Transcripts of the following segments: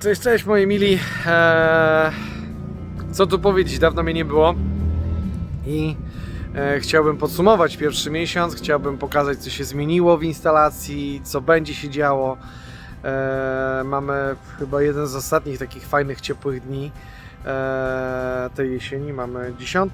Cześć, cześć moi mili. Co tu powiedzieć, dawno mnie nie było. I chciałbym podsumować pierwszy miesiąc, chciałbym pokazać co się zmieniło w instalacji, co będzie się działo. Mamy chyba jeden z ostatnich takich fajnych, ciepłych dni tej jesieni. Mamy 10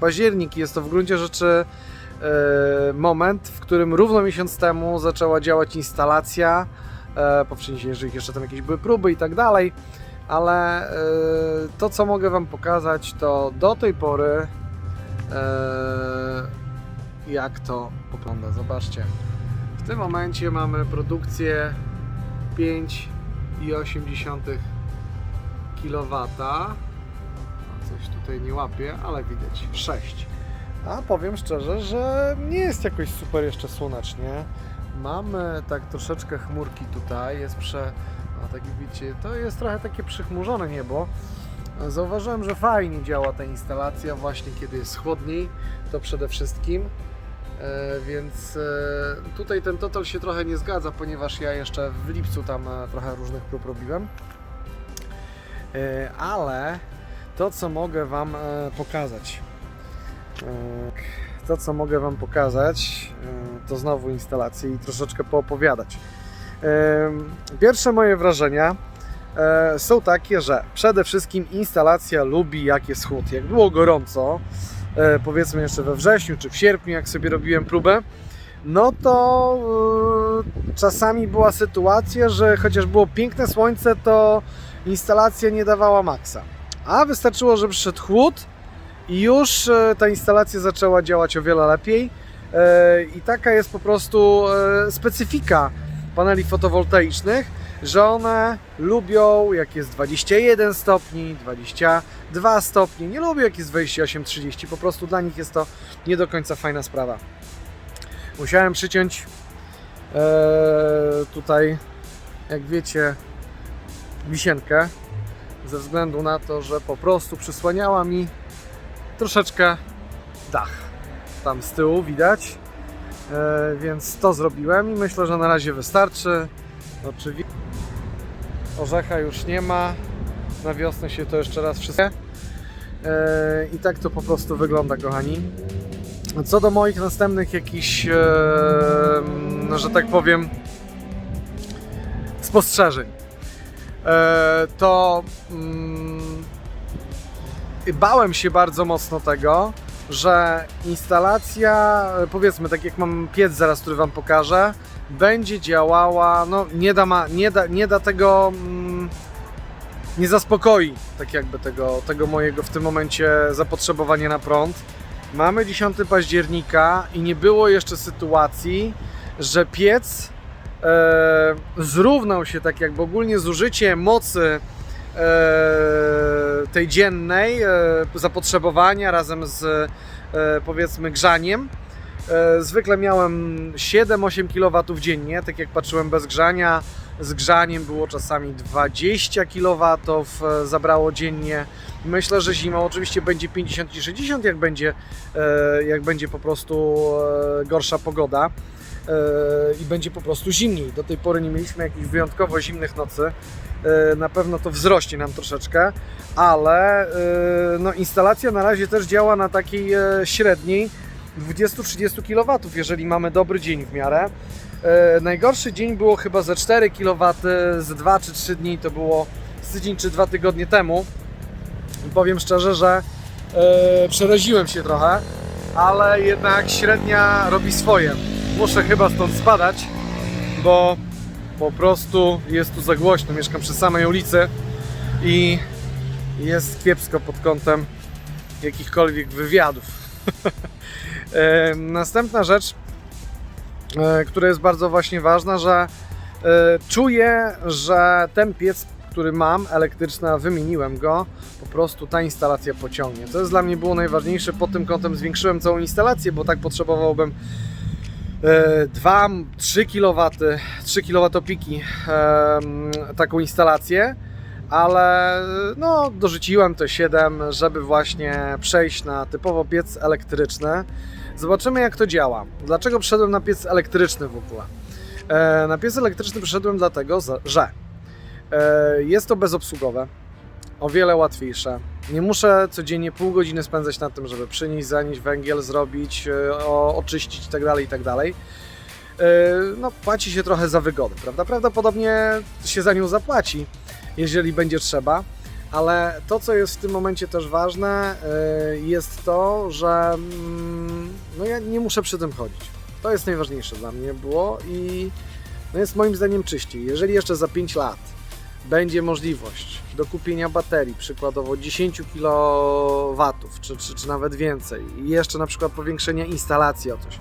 październik jest to w gruncie rzeczy moment, w którym równo miesiąc temu zaczęła działać instalacja po przeniesieniu jeszcze tam jakieś były próby i tak dalej, ale e, to co mogę Wam pokazać to do tej pory e, jak to wygląda. Zobaczcie. W tym momencie mamy produkcję 5,8 kW. Coś tutaj nie łapie, ale widać 6. A powiem szczerze, że nie jest jakoś super jeszcze słonecznie. Mamy tak troszeczkę chmurki tutaj, jest prze... A tak jak widzicie, to jest trochę takie przychmurzone niebo. Zauważyłem, że fajnie działa ta instalacja właśnie kiedy jest chłodniej, to przede wszystkim. E, więc e, tutaj ten total się trochę nie zgadza, ponieważ ja jeszcze w lipcu tam e, trochę różnych prób robiłem. Ale to co mogę Wam pokazać. To co mogę Wam pokazać, e, to znowu instalację i troszeczkę poopowiadać. Pierwsze moje wrażenia e, są takie, że przede wszystkim instalacja lubi jak jest chłód. Jak było gorąco, e, powiedzmy jeszcze we wrześniu czy w sierpniu, jak sobie robiłem próbę, no to e, czasami była sytuacja, że chociaż było piękne słońce, to instalacja nie dawała maksa. A wystarczyło, że przyszedł chłód i już e, ta instalacja zaczęła działać o wiele lepiej. E, I taka jest po prostu e, specyfika paneli fotowoltaicznych, że one lubią jak jest 21 stopni, 22 stopnie, nie lubią jak jest 28-30, po prostu dla nich jest to nie do końca fajna sprawa. Musiałem przyciąć tutaj, jak wiecie, wisienkę ze względu na to, że po prostu przysłaniała mi troszeczkę dach. Tam z tyłu widać. E, więc to zrobiłem i myślę, że na razie wystarczy. Oczywiście orzecha już nie ma. Na wiosnę się to jeszcze raz wszystko. E, I tak to po prostu wygląda, kochani. Co do moich następnych jakichś, e, no, że tak powiem, spostrzeżeń, to mm, bałem się bardzo mocno tego, że instalacja, powiedzmy, tak jak mam piec zaraz, który Wam pokażę, będzie działała, no nie da, ma, nie da, nie da tego, mm, nie zaspokoi tak jakby tego, tego mojego w tym momencie zapotrzebowania na prąd. Mamy 10 października i nie było jeszcze sytuacji, że piec e, zrównał się tak jakby ogólnie zużycie mocy e, tej dziennej e, zapotrzebowania razem z e, powiedzmy grzaniem. E, zwykle miałem 7-8 kW dziennie, tak jak patrzyłem bez grzania. Z grzaniem było czasami 20 kW zabrało dziennie. Myślę, że zimą oczywiście będzie 50 i 60, jak będzie, jak będzie po prostu gorsza pogoda i będzie po prostu zimniej. Do tej pory nie mieliśmy jakichś wyjątkowo zimnych nocy. E, Na pewno to wzrośnie nam troszeczkę, ale e, no, instalacja na razie też działa na takiej e, średniej 20-30 kW, jeżeli mamy dobry dzień w miarę. E, Najgorszy dzień było chyba ze 4 kW, z 2 czy 3 dni to było z tydzień czy dwa tygodnie temu. Powiem szczerze, że e, przeraziłem się trochę, ale jednak średnia robi swoje. Muszę chyba stąd spadać, bo po prostu jest tu za głośno. Mieszkam przy samej ulicy i jest kiepsko pod kątem jakichkolwiek wywiadów. E, Następna rzecz, e, która jest bardzo właśnie ważna, że e, czuję, że ten piec, który mam, elektryczny, a wymieniłem go, po prostu ta instalacja pociągnie. To jest dla mnie było najważniejsze, pod tym kątem zwiększyłem całą instalację, bo tak potrzebowałbym 2-3 kW, 3 kW piki taką instalację, ale no dorzuciłem te 7, żeby właśnie przejść na typowo piec elektryczny. Zobaczymy jak to działa. Dlaczego przyszedłem na piec elektryczny w ogóle? E, Na piec elektryczny przyszedłem dlatego, że E, Jest to bezobsługowe, o wiele łatwiejsze. Nie muszę codziennie pół godziny spędzać na tym, żeby przynieść, zanieść węgiel, zrobić, e, oczyścić itd., itd. E, No, płaci się trochę za wygodę, prawda? Prawdopodobnie się za nią zapłaci, jeżeli będzie trzeba, ale to, co jest w tym momencie też ważne, e, jest to, że mm, no ja nie muszę przy tym chodzić. To jest najważniejsze dla mnie było i no jest moim zdaniem czyściej. Jeżeli jeszcze za 5 lat będzie możliwość do kupienia baterii, przykładowo 10 kW, czy, czy, czy nawet więcej, i jeszcze na przykład powiększenia instalacji o coś.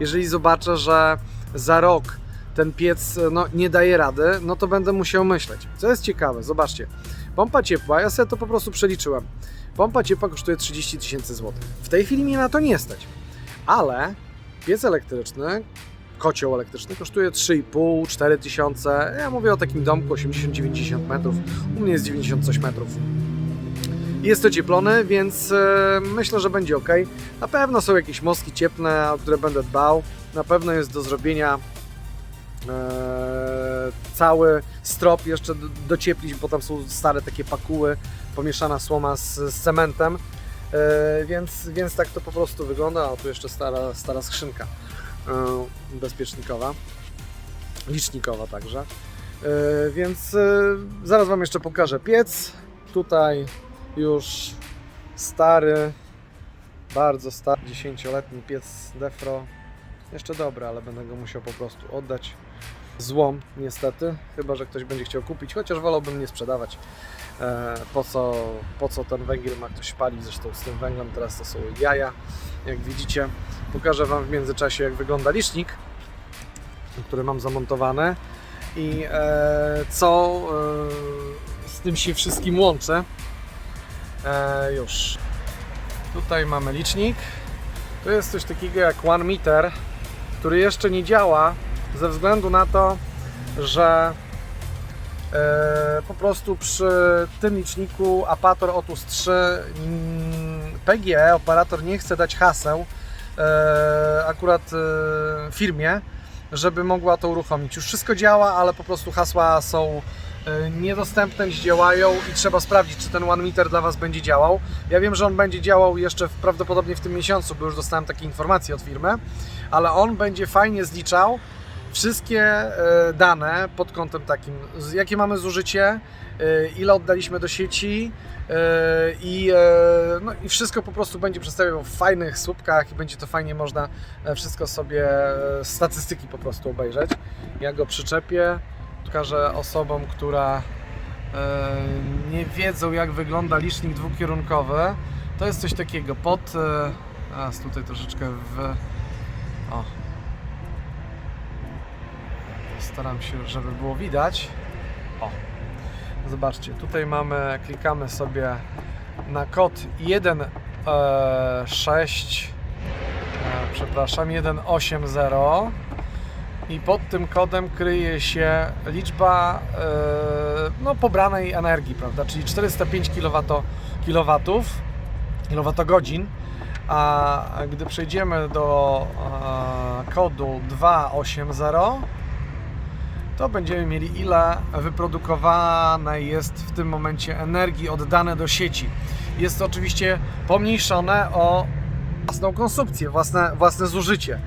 Jeżeli zobaczę, że za rok ten piec no, nie daje rady, no to będę musiał myśleć. Co jest ciekawe, zobaczcie, pompa ciepła, ja sobie to po prostu przeliczyłem. Pompa ciepła kosztuje 30 tysięcy złotych. W tej chwili mnie na to nie stać, ale piec elektryczny kocioł elektryczny kosztuje 3,5-4 tysiące. Ja mówię o takim domku 80-90 metrów. U mnie jest 90 coś metrów. Jest to cieplony, więc e, myślę, że będzie ok. Na pewno są jakieś moski cieplne, o które będę dbał. Na pewno jest do zrobienia e, cały strop jeszcze do- docieplić, bo tam są stare takie pakuły, pomieszana słoma z, z cementem. E, więc, więc tak to po prostu wygląda. A tu jeszcze stara, stara skrzynka bezpiecznikowa, licznikowa także. E, Więc e, zaraz Wam jeszcze pokażę piec. Tutaj już stary, bardzo stary, 10-letni piec Defro. Jeszcze dobry, ale będę go musiał po prostu oddać. Złom niestety, chyba że ktoś będzie chciał kupić, chociaż wolałbym nie sprzedawać. E, Po co, po co ten węgiel ma ktoś palić, zresztą z tym węglem teraz to są jaja, jak widzicie. Pokażę Wam w międzyczasie, jak wygląda licznik, który mam zamontowany i e, co e, z tym się wszystkim łączy. Już. Tutaj mamy licznik. To jest coś takiego jak one meter, który jeszcze nie działa ze względu na to, że po prostu przy tym liczniku Apator Otus 3 mm, PGE operator nie chce dać haseł e, akurat e, firmie, żeby mogła to uruchomić. Już wszystko działa, ale po prostu hasła są e, niedostępne, nie działają i trzeba sprawdzić, czy ten one meter dla Was będzie działał. Ja wiem, że on będzie działał jeszcze w, prawdopodobnie w tym miesiącu, bo już dostałem takie informacje od firmy, ale on będzie fajnie zliczał wszystkie e, dane pod kątem takim, jakie mamy zużycie, e, ile oddaliśmy do sieci e, i, no, i wszystko po prostu będzie przedstawiał w fajnych słupkach i będzie to fajnie można wszystko sobie, statystyki po prostu obejrzeć. Ja go przyczepię, pokażę osobom, która nie wiedzą jak wygląda licznik dwukierunkowy. To jest coś takiego pod... A, tutaj troszeczkę w... O, Staram się, żeby było widać. O, zobaczcie, tutaj mamy, klikamy sobie na kod 1, e, 6, e, przepraszam, 180 i pod tym kodem kryje się liczba e, no, pobranej energii, prawda, czyli 405 kW, kilowatów, kilowatogodzin, a gdy przejdziemy do e, kodu 280 to będziemy mieli ile wyprodukowane jest w tym momencie energii oddane do sieci. Jest to oczywiście pomniejszone o własną konsumpcję, własne, własne zużycie.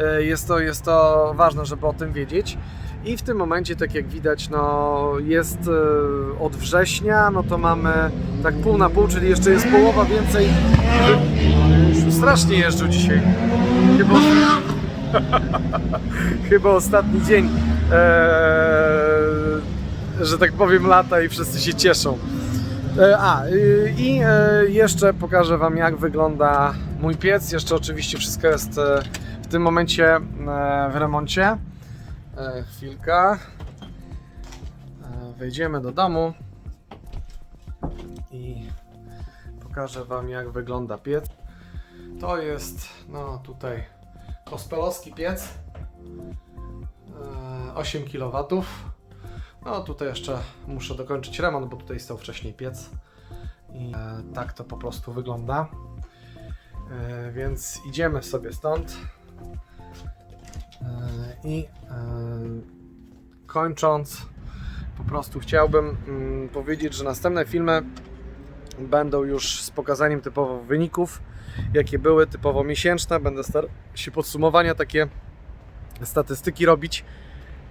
E, Jest to, jest to ważne, żeby o tym wiedzieć. I w tym momencie, tak jak widać, no, jest e, od września, no to mamy tak pół na pół, czyli jeszcze jest połowa więcej. Strasznie jeżdżą dzisiaj. Chyba, chyba ostatni dzień, że tak powiem, lata i wszyscy się cieszą. E, A, y, i e, jeszcze pokażę Wam, jak wygląda mój piec. Jeszcze oczywiście wszystko jest e, w tym momencie e, w remoncie. Chwilka. Wejdziemy do domu i pokażę Wam, jak wygląda piec. To jest, no tutaj, kospelowski piec. E, 8 kW. No tutaj jeszcze muszę dokończyć remont, bo tutaj stał wcześniej piec. I e, tak to po prostu wygląda. E, więc idziemy sobie stąd. E, I e, kończąc, po prostu chciałbym mm, powiedzieć, że następne filmy będą już z pokazaniem typowo wyników, jakie były, typowo miesięczne. Będę starał się podsumowania, takie statystyki robić.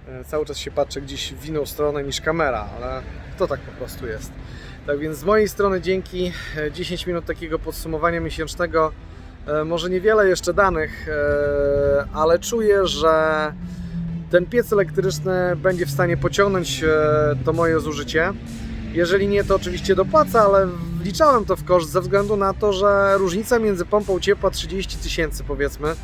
E, Cały czas się patrzę gdzieś w inną stronę niż kamera, ale to tak po prostu jest. Tak więc z mojej strony dzięki. E, 10 minut takiego podsumowania miesięcznego. E, Może niewiele jeszcze danych, e, ale czuję, że ten piec elektryczny będzie w stanie pociągnąć e, to moje zużycie. Jeżeli nie, to oczywiście dopłaca, ale wliczałem to w koszt ze względu na to, że różnica między pompą ciepła 30 tysięcy powiedzmy,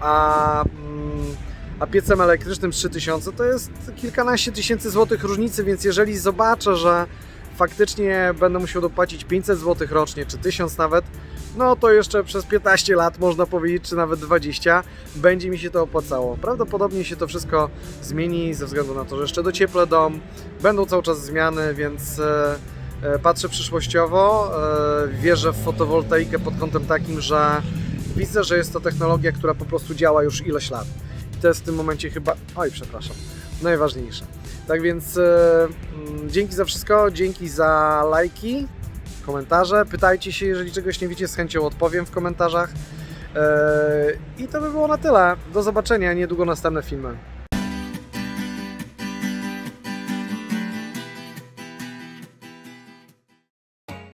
a, mm, a piecem elektrycznym 3000 to jest kilkanaście tysięcy złotych różnicy, więc jeżeli zobaczę, że faktycznie będę musiał dopłacić 500 złotych rocznie, czy 1000 nawet, no to jeszcze przez 15 lat można powiedzieć, czy nawet 20, będzie mi się to opłacało. Prawdopodobnie się to wszystko zmieni ze względu na to, że jeszcze docieplę dom, będą cały czas zmiany, więc e, e, patrzę przyszłościowo, e, wierzę w fotowoltaikę pod kątem takim, że widzę, że jest to technologia, która po prostu działa już ileś lat. To jest w tym momencie chyba, oj przepraszam, najważniejsze. Tak więc e, mm, dzięki za wszystko, dzięki za lajki, komentarze. Pytajcie się, jeżeli czegoś nie wiecie, z chęcią odpowiem w komentarzach. E, I to by było na tyle. Do zobaczenia niedługo następne filmy.